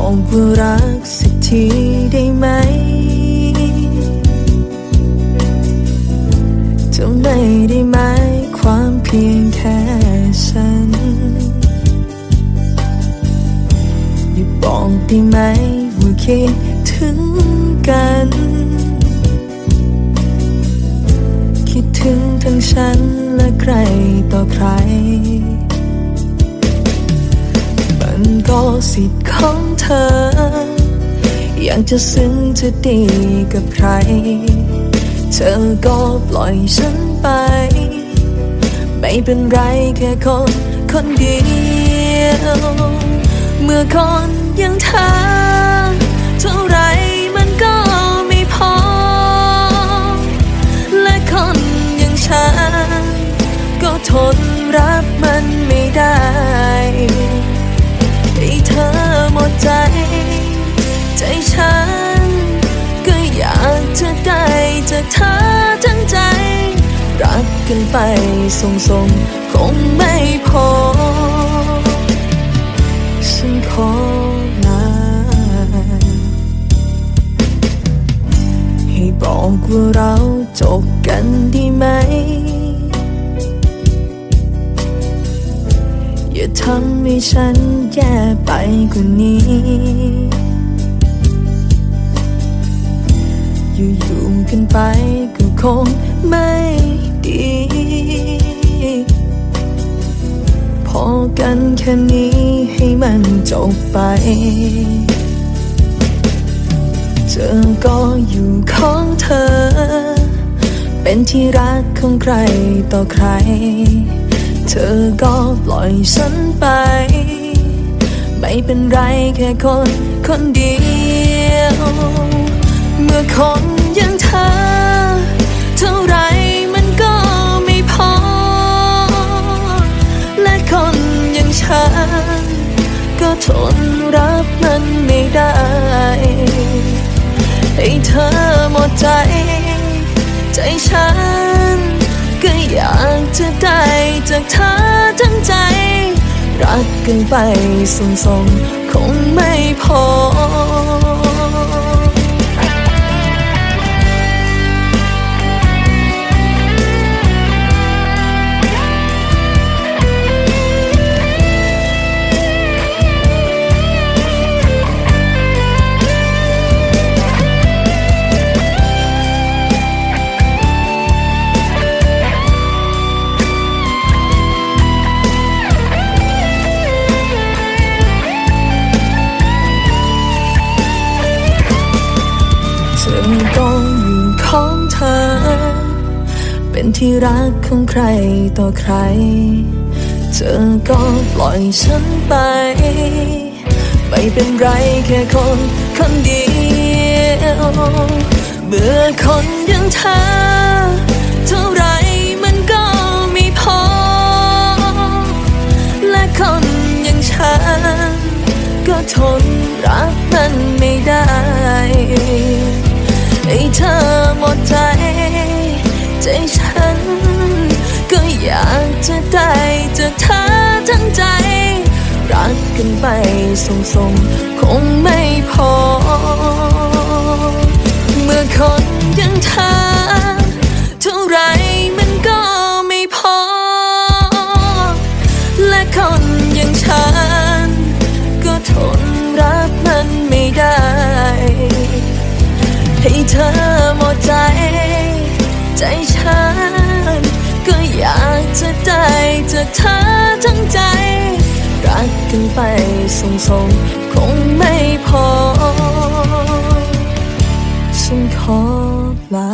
อกว่ารักสักทีได้ไหมจะไม่ได้หมายความเพียงแค่ฉันอย่าบอกได้ไหมว่าคิดถึงกัน คิดถึงทั้งฉันและใครต่อใคร สิทธิ์ของเธอ อยากจะซึ้งจะดีกับใคร เธอก็ปล่อยฉันไป ไม่เป็นไรแค่คนคนเดียว เมื่อคนอยังเธอเท่าไร กันไปส่งส่งคงไม่พอ ฉันขอลาให้บอกว่าเราจบกันดีไหม อย่าทำให้ฉันแย่ไปกว่านี้อยู่ๆกันไปก็คงไม่ ดี พอกันแค่นี้ให้มันจบไป เธอก็อยู่ของเธอ เป็นที่รักของใครต่อใคร เธอก็ปล่อยฉันไป ไม่เป็นไรแค่คนคนเดียว เมื่อคนอยังเธอ ได้ ให้เธอหมดใจ ใจฉัน ก็อยากจะได้จากเธอทั้งใจ รักกันไปส่งๆคงไม่พอ เป็นที่รักของใครต่อใคร เธอก็ปล่อยฉันไป ไม่เป็นไรแค่คนคนเดียวเมื่อคนอยังเธอเท่าไรมันก็ไม่พอ และคนอย่างฉันก็ทนรักมันไม่ รักกันไปส่งๆคงไม่พอ เมื่อคนยังเธอเท่าไรมันก็ไม่พอ และคนอย่างฉัน ก็ทนรับมันไม่ได้ ให้เธอหมดใจ ใจฉัน ก็อยากจะได้จากเธอทั้งใจ รักกันไปส่งๆคงไม่พอ ฉันขอลา